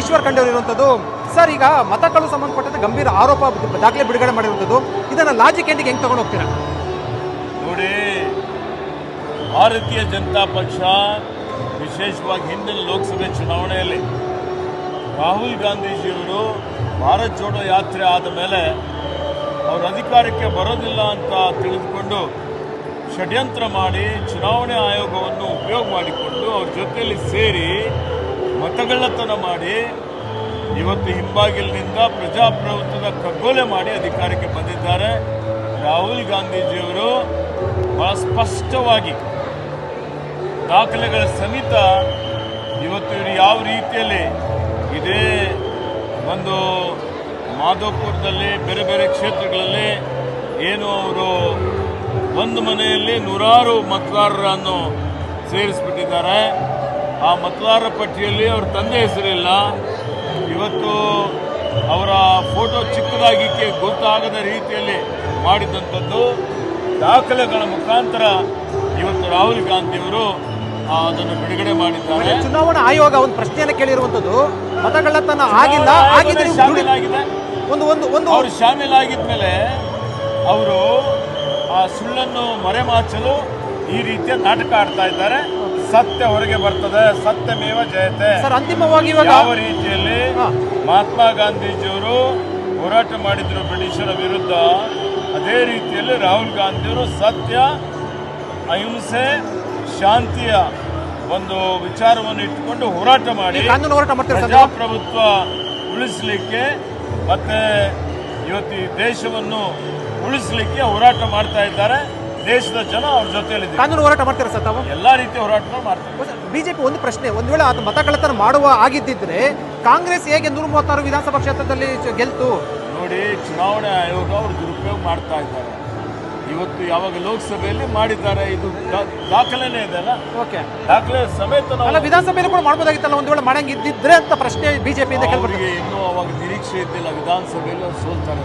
ಈಶ್ವರ್ ಖಂಡೇರು ಇರುವಂಥದ್ದು ಸರ್, ಈಗ ಮತಗಳು ಸಂಬಂಧಪಟ್ಟಂತೆ ಗಂಭೀರ ಆರೋಪ ದಾಖಲೆ ಬಿಡುಗಡೆ ಮಾಡಿರುವಂಥದ್ದು. ಇದನ್ನ ಲಾಜಿಕ್ ಎಂಡಿಗೆ ಹೆಂಗೆ ತಗೊಂಡು ಹೋಗ್ತೀರಾ? ನೋಡಿ, ಭಾರತೀಯ ಜನತಾ ಪಕ್ಷ ವಿಶೇಷವಾಗಿ ಹಿಂದಿನ ಲೋಕಸಭೆ ಚುನಾವಣೆಯಲ್ಲಿ ರಾಹುಲ್ ಗಾಂಧೀಜಿಯವರು ಭಾರತ್ ಜೋಡೋ ಯಾತ್ರೆ ಆದ ಮೇಲೆ ಅವರು ಅಧಿಕಾರಕ್ಕೆ ಬರೋದಿಲ್ಲ ಅಂತ ತಿಳಿದುಕೊಂಡು ಷಡ್ಯಂತ್ರ ಮಾಡಿ ಚುನಾವಣೆ ಆಯೋಗವನ್ನು ಉಪಯೋಗ ಮಾಡಿಕೊಂಡು ಅವ್ರ ಜೊತೆಯಲ್ಲಿ ಸೇರಿ ಮತಗಳ್ಳತನ ಮಾಡಿ ಇವತ್ತು ಹಿಂಬಾಗಿಲಿನಿಂದ ಪ್ರಜಾಪ್ರಭುತ್ವದ ಕಗ್ಗೊಲೆ ಮಾಡಿ ಅಧಿಕಾರಕ್ಕೆ ಬಂದಿದ್ದಾರೆ. ರಾಹುಲ್ ಗಾಂಧೀಜಿಯವರು ಬಹಳ ಸ್ಪಷ್ಟವಾಗಿ ದಾಖಲೆಗಳ ಸಮೇತ ಇವತ್ತು ಇವರು ಯಾವ ರೀತಿಯಲ್ಲಿ ಇದೇ ಒಂದು ಮಾಧವಪುರದಲ್ಲಿ ಬೇರೆ ಬೇರೆ ಕ್ಷೇತ್ರಗಳಲ್ಲಿ ಏನು ಅವರು ಒಂದು ಮನೆಯಲ್ಲಿ ನೂರಾರು ಮತದಾರರನ್ನು ಸೇರಿಸ್ಬಿಟ್ಟಿದ್ದಾರೆ. ಆ ಮತದಾರರ ಪಟ್ಟಿಯಲ್ಲಿ ಅವ್ರ ತಂದೆ ಹೆಸರಿಲ್ಲ. ಇವತ್ತು ಅವರ ಫೋಟೋ ಚಿಕ್ಕದಾಗಿಕ್ಕೆ ಗೊತ್ತಾಗದ ರೀತಿಯಲ್ಲಿ ಮಾಡಿದಂಥದ್ದು. ದಾಖಲೆಗಳ ಮುಖಾಂತರ ಇವತ್ತು ರಾಹುಲ್ ಗಾಂಧಿಯವರು ಅವರು ಅದನ್ನು ಬಿಡುಗಡೆ ಮಾಡಿದ್ದಾರೆ. ಚುನಾವಣಾ ಆಯೋಗ ಒಂದು ಪ್ರಶ್ನೆಯನ್ನು ಕೇಳಿರುವಂಥದ್ದು. ತನ್ನ ಆಗಿಲ್ಲ ಆಗಿದೆ ಒಂದು ಒಂದು ಒಂದು ಅವರು ಶಾಮೀಲಾಗಿದ್ಮೇಲೆ ಅವರು ಆ ಸುಳ್ಳನ್ನು ಮರೆಮಾಚಲು ಈ ರೀತಿಯ ನಾಟಕ ಆಡ್ತಾ ಇದ್ದಾರೆ. ಸತ್ಯ ಹೊರಗೆ ಬರ್ತದೆ ಸತ್ಯಮೇವ ಜಯತೆ. ಸರ್ ಅಂತಿಮವಾಗಿ ಇವಾಗ ಯಾವ ರೀತಿಯಲ್ಲಿ ಮಹಾತ್ಮ ಗಾಂಧೀಜಿಯವರು ಹೋರಾಟ ಮಾಡಿದ್ರು ಬ್ರಿಟಿಷರ ವಿರುದ್ಧ ಅದೇ ರೀತಿಯಲ್ಲಿ ರಾಹುಲ್ ಗಾಂಧಿಯವರು ಸತ್ಯ ಅಹಿಂಸೆ ಶಾಂತಿಯ ಒಂದು ವಿಚಾರವನ್ನು ಇಟ್ಟುಕೊಂಡು ಹೋರಾಟ ಮಾಡಿ? ಪ್ರಜಾಪ್ರಭುತ್ವ ಉಳಿಸಲಿಕ್ಕೆ ಮತ್ತೆ ಇವತ್ತು ಈ ದೇಶವನ್ನು ಉಳಿಸಲಿಕ್ಕೆ ಹೋರಾಟ ಮಾಡ್ತಾ ಇದ್ದಾರೆ. ದೇಶದ ಜನ ಅವ್ರ ಜೊತೆಯಲ್ಲಿ ಕಾನೂನು ಹೋರಾಟ ಮಾಡ್ತಾರೆ ಸರ್ ತಾವು? ಎಲ್ಲಾ ರೀತಿಯ ಹೋರಾಟಗಳು ಮಾಡ್ತಾರೆ ಬಿಜೆಪಿ ಒಂದು ಪ್ರಶ್ನೆ ಒಂದು ವೇಳೆ ಅದು ಮತ ಕಳತನ ಮಾಡುವ ಆಗಿದ್ದಿದ್ರೆ ಕಾಂಗ್ರೆಸ್ ಹೇಗೆ ನೂರ ಮೂವತ್ತಾರು ವಿಧಾನಸಭಾ ಕ್ಷೇತ್ರದಲ್ಲಿ ಗೆಲ್ತು? ನೋಡಿ ಚುನಾವಣೆ ಆಯೋಗ ಅವರು ದುರುಪಯೋಗ ಮಾಡ್ತಾ ಇದ್ದಾರೆ. ಇವತ್ತು ಯಾವಾಗ ಲೋಕಸಭೆಯಲ್ಲಿ ಮಾಡಿದ್ದಾರೆ ಇದು ದಾಖಲೆನೇ ಇದೆ ಅಲ್ಲ? ಓಕೆ. ದಾಖಲೆ ಸಮೇತ ಅಲ್ಲ ವಿಧಾನಸಭೆಯಲ್ಲಿ ಕೂಡ ಮಾಡ್ಬೋದಾಗಿತ್ತಲ್ಲ ಒಂದು ವೇಳೆ ಮಾಡಂಗ್ ಇದ್ದಿದ್ರೆ ಅಂತ ಪ್ರಶ್ನೆ ಬಿಜೆಪಿಯಿಂದ ಅವರಿಗೆ ಇನ್ನೂ ಅವಾಗ ನಿರೀಕ್ಷೆ ಇದ್ದಿಲ್ಲ ವಿಧಾನಸಭೆಯಲ್ಲಿ ಅವ್ರು ಸೋಲ್ತಾರೆ